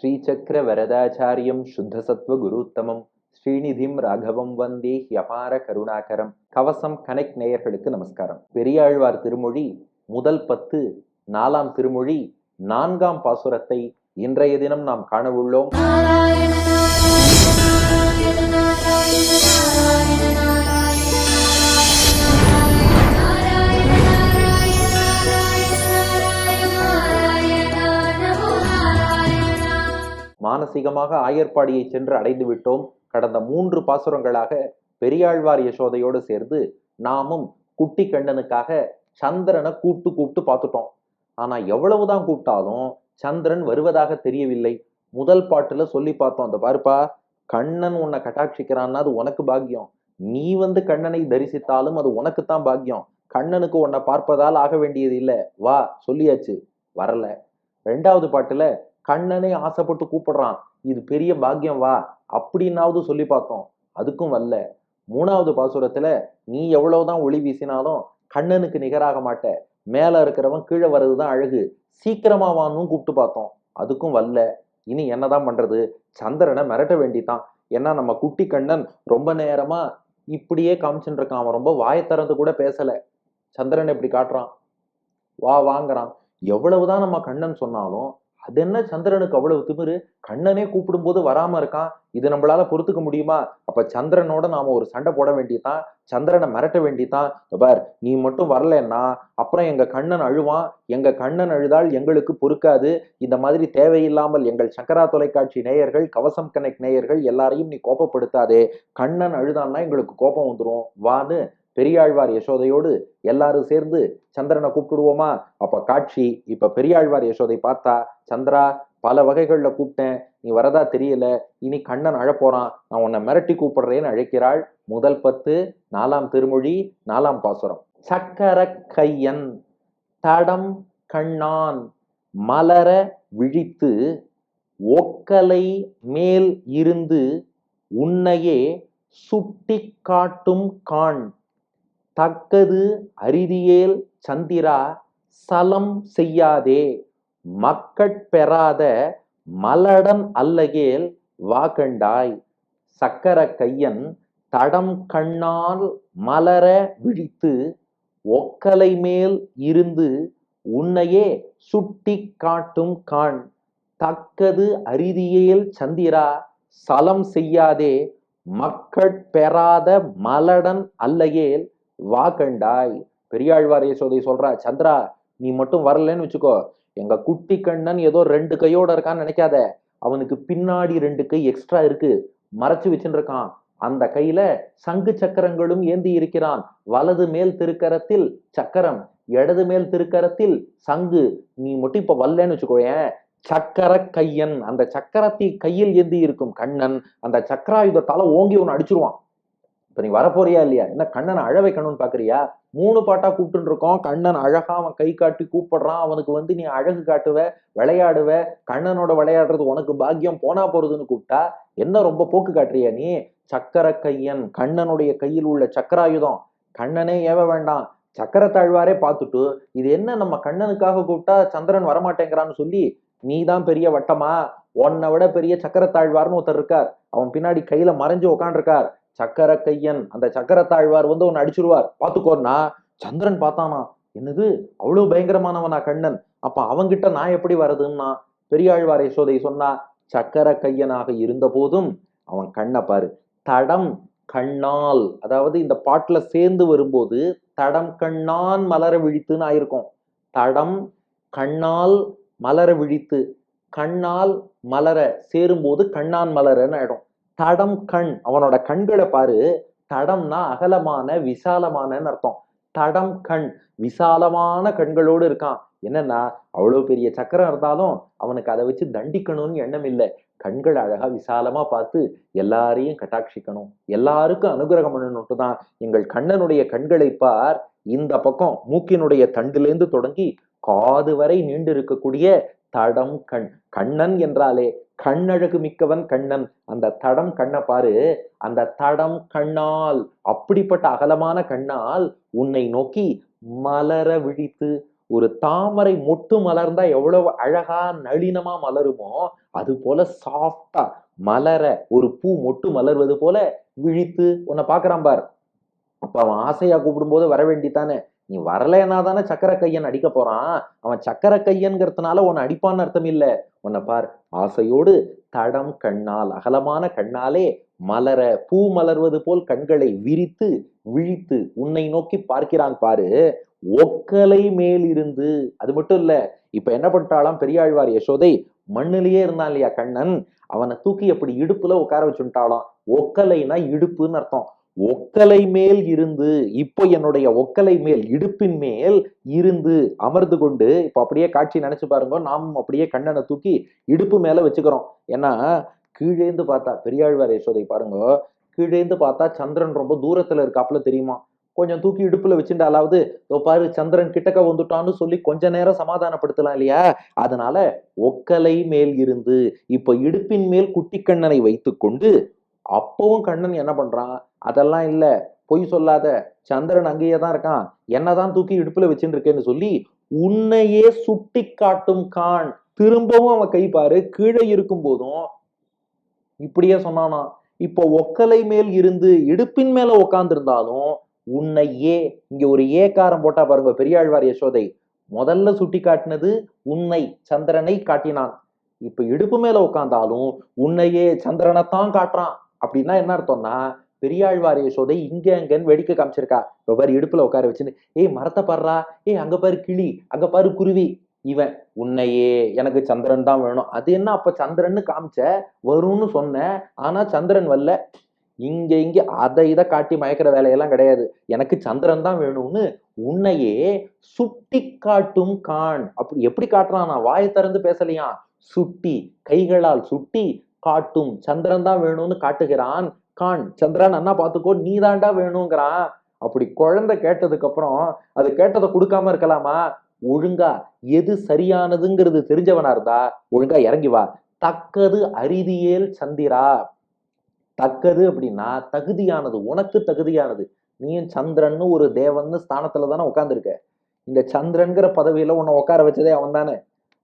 ஸ்ரீசக்கர வரதாச்சாரியம் சுத்தசத்வ குருத்தமம் ஸ்ரீநிதிம் ராகவம் வந்தே யபார கருணாகரம். கவசம் கனெக்ட் நேயர்களுக்கு நமஸ்காரம். பெரியாழ்வார் திருமொழி முதல் பத்து நாலாம் திருமொழி நான்காம் பாசுரத்தை இன்றைய தினம் நாம் காணவுள்ளோம் மானசீகமாக ஆயர்பாடியை சென்று அடைந்து விட்டோம். கடந்த மூன்று பாசுரங்களாக பெரியாழ்வார் யசோதையோடு சேர்ந்து நாமும் குட்டி கண்ணனுக்காக சந்திரனை கூப்பிட்டு கூப்பிட்டு பார்த்துட்டோம். ஆனா எவ்வளவுதான் கூப்பிட்டாலும் சந்திரன் வருவதாக தெரியவில்லை. முதல் பாட்டுல சொல்லி பார்த்தோம். அந்த பாருப்பா கண்ணன் உன்னை கட்டாட்சிக்கிறான்னா அது உனக்கு பாக்கியம். நீ வந்து கண்ணனை தரிசித்தாலும் அது உனக்குத்தான் பாக்கியம். கண்ணனுக்கு உன்னை பார்ப்பதால் ஆக வேண்டியது இல்லை. வா சொல்லியாச்சு. வரல. ரெண்டாவது பாட்டுல கண்ணனே ஆசைப்பட்டு கூப்பிடுறான். இது பெரிய பாக்கியம் வா அப்படின்னாவது சொல்லி பார்த்தோம். அதுக்கும் வரல. மூணாவது பாசுரத்துல நீ எவ்வளவுதான் ஒளி வீசினாலும் கண்ணனுக்கு நிகராக மாட்ட. மேல இருக்கிறவன் கீழே வர்றதுதான் அழகு. சீக்கிரமா வான்னு கூப்பிட்டு பார்த்தோம். அதுக்கும் வரல. இனி என்னதான் பண்றது? சந்திரனை மிரட்ட வேண்டித்தான் ஏன்னா நம்ம குட்டி கண்ணன் ரொம்ப நேரமா இப்படியே காமிச்சுட்டு இருக்கான் அவன் ரொம்ப வாயை திறந்து கூட பேசல. சந்திரன் இப்படி காட்டுறான். வா வாங்குறான். எவ்வளவுதான் நம்ம கண்ணன் சொன்னாலும் அது என்ன சந்திரனுக்கு அவ்வளவு திமிரு? கண்ணனே கூப்பிடும்போது வராம இருக்கான். இது நம்மளால பொறுத்துக்க முடியுமா? அப்ப சந்திரனோட நாம ஒரு சண்டை போட வேண்டியதான் சந்திரனை மிரட்ட வேண்டியதான் பார் நீ மட்டும் வரலன்னா அப்புறம் எங்க கண்ணன் அழுவான். எங்க கண்ணன் அழுதால் எங்களுக்கு பொறுக்காது. இந்த மாதிரி தேவையில்லாமல் எங்கள் சக்கரா தொலைக்காட்சி நேயர்கள் கவசம் கனெக்ட் நேயர்கள் எல்லாரையும் நீ கோபப்படுத்தாதே. கண்ணன் அழுதான்னா எங்களுக்கு கோபம் வந்துடும் வான்னு பெரியாழ்வார் யசோதையோடு எல்லாரும் சேர்ந்து சந்திரனை கூப்பிடுவோமா அப்ப காட்சி இப்ப பெரியாழ்வார் யசோதை பார்த்தா சந்திரா பல வகைகளில் கூப்பிட்டேன். நீ வரதா தெரியல. இனி கண்ணன் அழப்போறான். நான் உன்னை மிரட்டி கூப்பிடுறேன்னு அழைக்கிறாள். முதல் பத்து நாலாம் திருமொழி நாலாம் பாசுரம். சக்கர கையன் தடம் கண்ணான் மலர விழித்து ஒக்கலை மேல் இருந்து உன்னையே சுட்டி காட்டும் காண். தக்கது அரிதியேல் சந்திரா சலம் செய்யாதே. மக்கட் பெறாத மலடன் அல்லகேல் வாகண்டாய். சக்கர கையன் தடம் கண்ணால் மலர விழித்து ஒக்கலை மேல் இருந்து உன்னையே சுட்டி காட்டும் காண். தக்கது அரிதியேல் சந்திரா சலம் செய்யாதே. மக்கட் பெறாத மலடன் அல்லையேல் அல்லகேல் பெரியாழ்வார் யசோதை சொல்றா சந்திரா நீ மட்டும் வரலன்னு வச்சுக்கோ. எங்க குட்டி கண்ணன் ஏதோ ரெண்டு கையோட இருக்கான்னு நினைக்காத. அவனுக்கு பின்னாடி ரெண்டு கை எக்ஸ்ட்ரா இருக்கு. மறைச்சு வச்சுருக்கான் இருக்கான் அந்த கையில சங்கு சக்கரங்களும் ஏந்தி இருக்கிறான். வலது மேல் திருக்கரத்தில் சக்கரம் இடது மேல் திருக்கரத்தில் சங்கு. நீ மட்டும் இப்ப வரலன்னு வச்சுக்கோயேன் சக்கர கையன். அந்த சக்கரத்தை கையில் ஏந்தி இருக்கும் கண்ணன் அந்த சக்கராயுதத்தால ஓங்கி ஒன்று அடிச்சிருவான். இப்ப நீ வரப்போறியா இல்லையா? என்ன கண்ணனை அழ வைக்கணும்னு பாக்குறியா? மூணு பாட்டா கூப்பிட்டு இருக்கோம். கண்ணன் அழகா அவன் கை காட்டி கூப்பிடுறான். அவனுக்கு வந்து நீ அழகு காட்டுவ விளையாடுவ. கண்ணனோட விளையாடுறது உனக்கு பாக்கியம் போனா போறதுன்னு கூப்பிட்டா என்ன ரொம்ப போக்கு காட்டுறியா நீ? சக்கர கையன் கண்ணனுடைய கையில் உள்ள சக்கராயுதம். கண்ணனே ஏவ வேண்டாம். சக்கரத்தாழ்வாரே பார்த்துட்டு இது என்ன நம்ம கண்ணனுக்காக கூப்பிட்டா சந்திரன் வரமாட்டேங்கிறான்னு சொல்லி நீ தான் பெரிய வட்டமா? உன்னை விட பெரிய சக்கரத்தாழ்வார்னு ஒருத்தர் இருக்கார். அவன் பின்னாடி கையில மறைஞ்சு உக்காண்டிருக்கார். சக்கர கையன் அந்த சக்கரத்தாழ்வார் வந்து உன்னை அடிச்சிருவார். பார்த்துக்கோன்னா சந்திரன் பார்த்தானா என்னது அவ்வளவு பயங்கரமானவனா கண்ணன். அப்ப அவங்கிட்ட நான் எப்படி வரதுன்னா பெரியாழ்வார் யசோதை சொன்னா சக்கர கையனாக இருந்த போதும் அவன் கண்ணை பாரு. தடம் கண்ணால் அதாவது இந்த பாட்டுல சேர்ந்து வரும்போது தடம் கண்ணான் மலர விழித்துன்னு ஆயிருக்கும். தடம் கண்ணால் மலர விழித்து கண்ணால் மலர சேரும்போது கண்ணான் மலரன்னு ஆயிடும். தடம் கண். அவனோட கண்களை பாரு. தடம்னா அகலமான விசாலமானன்னு அர்த்தம். தடம் கண். விசாலமான கண்களோடு இருக்கான். என்னன்னா அவ்வளவு பெரிய சக்கரம் இருந்தாலும் அவனுக்கு அதை வச்சு தண்டிக்கணும்னு எண்ணம் இல்லை. கண்கள் அழகா விசாலமா பார்த்து எல்லாரையும் கட்டாட்சிக்கணும். எல்லாருக்கும் அனுகிரகம் பண்ணணும்ட்டு தான் எங்கள் கண்ணனுடைய கண்களை பார். இந்த பக்கம் மூக்கினுடைய தண்டிலிருந்து தொடங்கி காது வரை நீண்டு இருக்கக்கூடிய தடம் கண் கண்ணன் என்றாலே கண்ணழகு மிக்கவன் கண்ணன். அந்த தடம் கண்ணை பாரு அந்த தடம் கண்ணால் அப்படிப்பட்ட அகலமான கண்ணால் உன்னை நோக்கி மலர விழித்து ஒரு தாமரை மொட்டு மலர்ந்தா எவ்வளவு அழகா நளினமா மலருமோ அது போல சாஃப்டா மலர ஒரு பூ மொட்டு மலர்வது போல விழித்து உன்னை பாக்குறான் பார். அப்ப அவன் ஆசையா கூப்பிடும்போது வர வேண்டித்தானே நீ வரலைன்னா தானே சக்கர கையன் அடிக்க போறான். அவன் சக்கர கையன்கிறதுனால உன்னை அடிப்பான்னு அர்த்தம் இல்லை. உன்னை பார் ஆசையோடு தடம் கண்ணால் அகலமான கண்ணாலே மலர பூ மலர்வது போல் கண்களை விரித்து விழித்து உன்னை நோக்கி பார்க்கிறான் பாரு. ஒக்கலை மேல் இருந்து அது மட்டும் இல்ல இப்ப என்ன பண்ணிட்டாலாம் பெரியாழ்வார் யசோதை? மண்ணிலேயே இருந்தான் இல்லையா கண்ணன்? அவனை தூக்கி அப்படி இடுப்புல உட்கார வச்சுட்டாலாம் ஒக்கலைனா இடுப்புன்னு அர்த்தம். ஒக்கலை மேல் இருந்து இப்போ என்னுடைய ஒக்கலை மேல் இடுப்பின் மேல் இருந்து அமர்ந்து கொண்டு இப்போ அப்படியே காட்சி நினைச்சு பாருங்க நாமும் அப்படியே கண்ணனை தூக்கி இடுப்பு மேல வச்சுக்கிறோம். ஏன்னா கீழேந்து பார்த்தா பெரியாழ்வார் யசோதை பாருங்க கீழேந்து பார்த்தா சந்திரன் ரொம்ப தூரத்துல இருக்காப்புல தெரியுமா? கொஞ்சம் தூக்கி இடுப்புல வச்சுட்டாலாவது இதோ பாரு சந்திரன் கிட்டக்க வந்துட்டான்னு சொல்லி கொஞ்ச நேரம் சமாதானப்படுத்தலாம் இல்லையா? அதனால ஒக்கலை மேல் இருந்து இப்ப இடுப்பின் மேல் குட்டி கண்ணனை வைத்துக்கொண்டு அப்பவும் கண்ணன் என்ன பண்றான்? அதெல்லாம் இல்ல. பொய் சொல்லாத. சந்திரன் அங்கேயே தான் இருக்கான். என்னதான் தூக்கி இடுப்புல வச்சுட்டு இருக்கேன்னு சொல்லி உன்னையே சுட்டி காட்டும் கான். திரும்பவும் அவன் கைப்பாரு கீழே இருக்கும் போதும் இப்படியே சொன்னானா. இப்போ ஒக்கலை மேல் இருந்து இடுப்பின் மேல உக்காந்துருந்தாலும் உன்னை ஏ இங்க ஒரு ஏகாரம் போட்டா பாருங்க பெரியாழ்வார் யசோதை. முதல்ல சுட்டி காட்டினது உன்னை சந்திரனை காட்டினான். இப்ப இடுப்பு மேல உட்காந்தாலும் உன்னையே சந்திரனைத்தான் காட்டுறான். அப்படின்னா என்ன அர்த்தம்னா பெரியாழ்வார் யசோதை இங்கே அங்கன்னு வெடிக்க காமிச்சிருக்கா. இப்போ பாரு இடுப்புல உட்கார வச்சுன்னு ஏய் மரத்தை பாடுறா. ஏய் அங்க பாரு கிளி. அங்க பாரு குருவி. இவன் உன்னையே எனக்கு சந்திரன் தான் வேணும். அது என்ன அப்ப சந்திரன்னு காமிச்ச? வரும்னு சொன்னேன் ஆனா சந்திரன் வரல. இங்க இங்க அதை இதை காட்டி மயக்கிற வேலையெல்லாம் கிடையாது. எனக்கு சந்திரன் தான் வேணும்னு உன்னையே சுட்டி காட்டும் கான். அப்படி எப்படி காட்டுறான்? நான் வாயை திறந்து பேசலையா? சுட்டி. கைகளால் சுட்டி. காட்டும். சந்திரன் தான் வேணும்னு காட்டுகிறான். கான் சந்திரன் அண்ணா பார்த்துக்கோ நீ தாண்டா வேணுங்கிறான். அப்படி குழந்தை கேட்டதுக்கு அப்புறம் அது கேட்டதை கொடுக்காம இருக்கலாமா? ஒழுங்கா எது சரியானதுங்கிறது தெரிஞ்சவனா இருந்தா ஒழுங்கா இறங்கி வா. தக்கது அரிதியேல் சந்திரா. தக்கது அப்படின்னா தகுதியானது உனக்கு தகுதியானது. நீயும் சந்திரன்னு ஒரு தேவன்னு ஸ்தானத்துல தானே உட்காந்துருக்க இந்த சந்திரன்கிற பதவியில உன்னை உட்கார வச்சதே அவன் தானே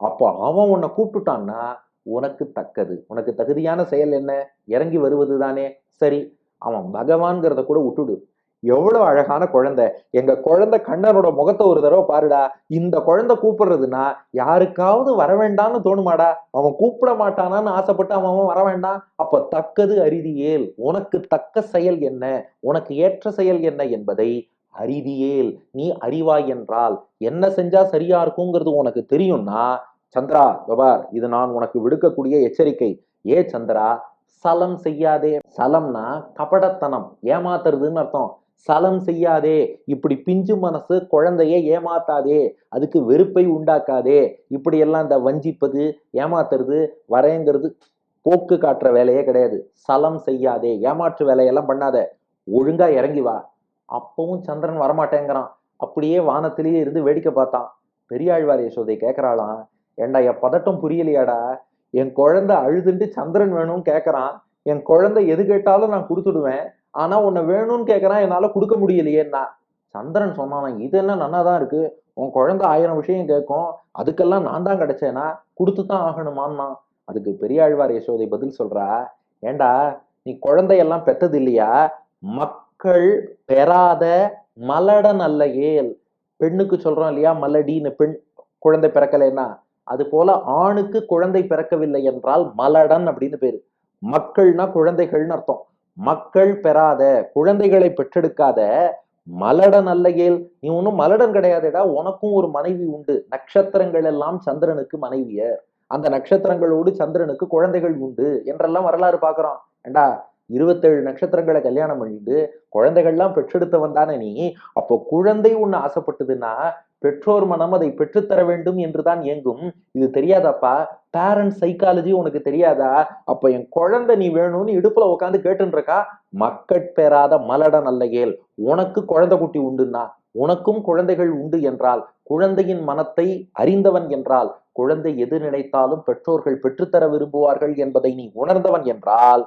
அப்போ அவன் உன்னை கூப்பிட்டுட்டான்னா உனக்கு தக்கது. உனக்கு தகுதியான செயல் என்ன? இறங்கி வருவது தானே? சரி அவன் பகவான்கிறத கூட விட்டுடு. எவ்வளவு அழகான குழந்தை. எங்க குழந்தை கண்ணனோட முகத்தை ஒரு தடவை பாருடா. இந்த குழந்தை கூப்பிடுறதுன்னா யாருக்காவது வர வேண்டாம்னு தோணுமாடா? அவன் கூப்பிட மாட்டானான்னு ஆசைப்பட்டு அவன் அவன் வர வேண்டாம் அப்ப தக்கது அரிதியேல். உனக்கு தக்க செயல் என்ன? உனக்கு ஏற்ற செயல் என்ன என்பதை அறிதியேல். நீ அறிவாய் என்றால் என்ன செஞ்சா சரியா இருக்குங்கிறது உனக்கு தெரியும்னா சந்திரா பபார் இது நான் உனக்கு விடுக்கக்கூடிய எச்சரிக்கை. ஏ சந்திரா சலம் செய்யாதே. சலம்னா கபடத்தனம் ஏமாத்துறதுன்னு அர்த்தம். சலம் செய்யாதே. இப்படி பிஞ்சு மனசு குழந்தைய ஏமாத்தாதே. அதுக்கு வெறுப்பை உண்டாக்காதே. இப்படி எல்லாம் இந்த வஞ்சிப்பது ஏமாத்துறது வரையங்கிறது போக்கு காட்டுற வேலையே கிடையாது. சலம் செய்யாதே. ஏமாற்று வேலையெல்லாம் பண்ணாத. ஒழுங்கா இறங்கி வா. அப்பவும் சந்திரன் வரமாட்டேங்கிறான். அப்படியே வானத்திலேயே இருந்து வேடிக்கை பார்த்தான். பெரியாழ்வார் யசோதை கேட்கறாளாம் ஏண்டா என் பதட்டம் புரியலையாடா? என் குழந்தை அழுதுண்டு சந்திரன் வேணும்னு கேட்குறான் என் குழந்தை எது கேட்டாலும் நான் கொடுத்துடுவேன். ஆனால் உன்னை வேணும்னு கேட்குறான் என்னால் கொடுக்க முடியலையேன்னா. சந்திரன் சொன்னானா இது என்ன நன்னா தான் இருக்கு? உன் குழந்தை ஆயிரம் விஷயம் கேட்கும். அதுக்கெல்லாம் நான் தான் கிடைச்சேனா? கொடுத்து தான் ஆகணுமான்னா? அதுக்கு பெரியாழ்வார் யசோதை பதில் சொல்றா ஏண்டா நீ குழந்தையெல்லாம் பெத்தது இல்லையா மக்கள் பெறாத மலடன் அல்ல ஏல். பெண்ணுக்கு சொல்றோம் இல்லையா மலடின்னு பெண் குழந்தை பிறக்கலைன்னா? அது போல ஆணுக்கு குழந்தை பிறக்கவில்லை என்றால் மலடன் அப்படின்னு பேரு. மக்கள்னா குழந்தைகள்னு அர்த்தம். மக்கள் பெறாத குழந்தைகளை பெற்றெடுக்காத மலடன் அல்லையேல் நீ ஒன்றும் மலடன் கிடையாதுடா உனக்கும் ஒரு மனைவி உண்டு. நட்சத்திரங்கள் எல்லாம் சந்திரனுக்கு மனைவியர் அந்த நட்சத்திரங்களோடு சந்திரனுக்கு குழந்தைகள் உண்டு என்றெல்லாம் வரலாறு பார்க்கிறோம். ஏண்டா இருபத்தேழு நட்சத்திரங்களை கல்யாணம் பண்ணிட்டு குழந்தைகள்லாம் பெற்றெடுத்தவன் தானே நீ? அப்போ குழந்தை ஒன்று ஆசைப்பட்டதுன்னா பெற்றோர் மனம் அதை பெற்றுத்தர வேண்டும் என்றுதான் இயங்கும். இது தெரியாதாப்பா? பேரண்ட் சைக்காலஜி உனக்கு தெரியாதா? அப்ப என் குழந்தை நீ வேணும்னு இடுப்புல உட்காந்து கேட்டுருக்கா மக்கட்பெறாத மலட நல்ல ஏல் உனக்கு குழந்தை குட்டி உண்டுன்னா உனக்கும் குழந்தைகள் உண்டு என்றால் குழந்தையின் மனத்தை அறிந்தவன் என்றால் குழந்தை எது நினைத்தாலும் பெற்றோர்கள் பெற்றுத்தர விரும்புவார்கள் என்பதை நீ உணர்ந்தவன் என்றால்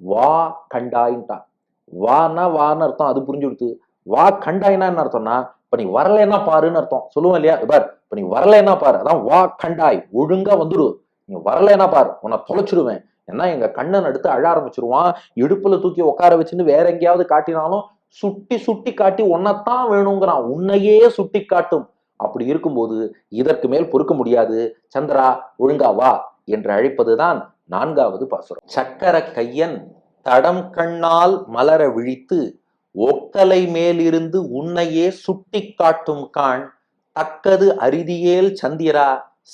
வா கண்டாயின்ட்டான். வானா வான்னு அர்த்தம் அது புரிஞ்சு கொடுத்து வா கண்டாயினான்னு அர்த்தம்னா இப்ப நீ வரலைன்னா பாருன்னு அர்த்தம். சொல்லுவோம் இல்லையா? பார் இப்ப நீ வரலைன்னா பாரு. அதான் வா கண்டாய் ஒழுங்கா வந்துடு நீ வரலைன்னா பார் உன்னை தொலைச்சிடுவேன் ஏன்னா எங்க கண்ணன் அடுத்து அழ ஆரம்பிச்சிருவான். இடுப்புல தூக்கி உட்கார வச்சுன்னு வேற எங்கேயாவது காட்டினாலும் சுட்டி சுட்டி காட்டி உன்னைத்தான் வேணுங்கிறான். உன்னையே சுட்டி காட்டும். அப்படி இருக்கும்போது இதற்கு மேல் பொறுக்க முடியாது. சந்திரா ஒழுங்கா வா என்று அழைப்பதுதான் நான்காவது பாசுரம். சக்கர கையன் தடம் கண்ணால் மலர விழித்து ஒக்கலை மேலிருந்து உன்னையே சுட்டி காட்டும் காண் தக்கது அரிதியேல் சந்திரா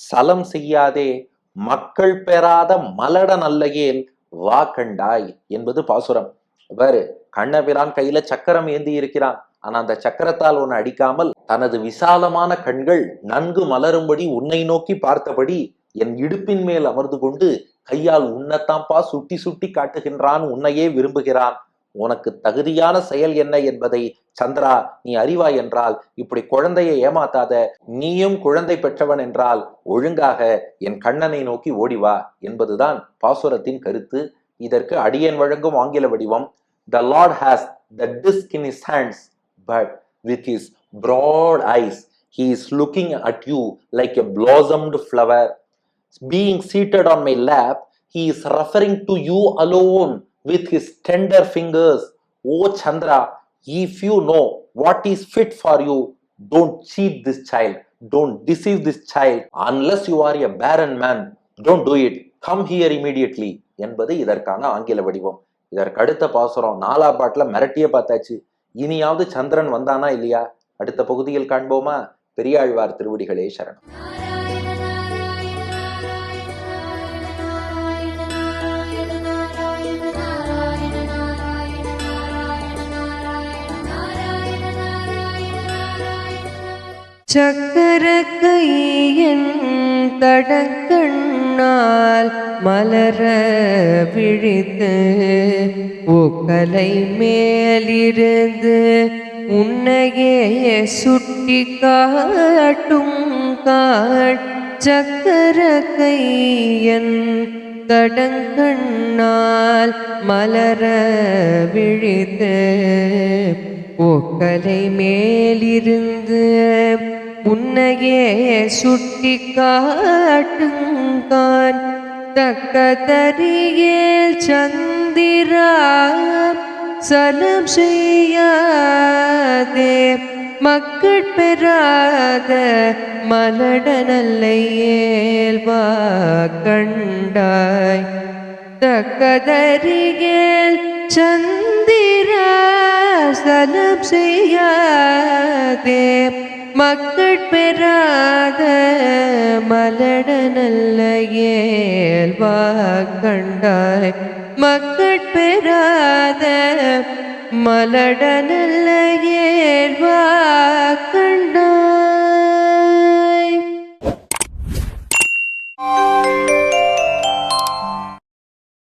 சலம் செய்யாதே மக்கள் பெறாத மலட நல்லையேல் வா கண்டாய் என்பது பாசுரம். பாரு கண்ணபிரான் கையில சக்கரம் ஏந்தி இருக்கிறான். ஆனா அந்த சக்கரத்தால் உன்னை அடிக்காமல் தனது விசாலமான கண்கள் நன்கு மலரும்படி உன்னை நோக்கி பார்த்தபடி என் இடுப்பின் மேல் அமர்ந்து கொண்டு கையால் உன்னைத்தான்ப்பா சுட்டி சுட்டி காட்டுகின்றான் உன்னையே விரும்புகிறான். உனக்கு தகுதியான செயல் என்ன என்பதை சந்திரா நீ அறிவாய் என்றால் இப்படி குழந்தையை ஏமாத்தாத நீயும் குழந்தை பெற்றவன் என்றால் ஒழுங்காக என் கண்ணனை நோக்கி ஓடி வா என்பதுதான் பாசுரத்தின் கருத்து. இதற்கு அடியேன் வழங்கும் ஆங்கில வடிவம் the lord has the disc in his hands but with his broad eyes he is looking at you like a blossomed flower being seated on my lap he is referring to you alone with his tender fingers o chandra if you know what is fit for you don't cheat this child don't deceive this child unless you are a barren man don't do it come here immediately என்பது இதற்கான ஆங்கில வடிவம் இதற்கு அடுத்த பாசுரம் நாலா பாட்டுல மிரட்டியே பார்த்தாச்சு இனியாவது சந்திரன் வந்தானா இல்லையா அடுத்த பகுதியில் காண்போமா பெரியாழ்வார் திருவடிகளே சரணம் சக்கர கையின் தடக்கண்ணால் மலர விழித்து ஒக்கலை மேலிருந்து உன்னையே சுட்டி காட்டும் காட் சக்கர கையன் தடங்கண்ணால் மலர விழித்து ஒக்கலை மேலிருந்து உன்னையே சுட்டி காட்டுங்கான் தக்கதறியேல் சந்திரா சலம் செய்யாதே. மக்கள் பெறாத மலட நல்லையேல்வா கண்டாய் தக்கதறியேல் சந்திரா சலம் செய்யாதே. மக்கள் பெறாத மலட நல்ல ஏல்வாக்கண்டாய் மக்கள் பெறாத மலட நல்ல ஏல்வாக்கண்டாய்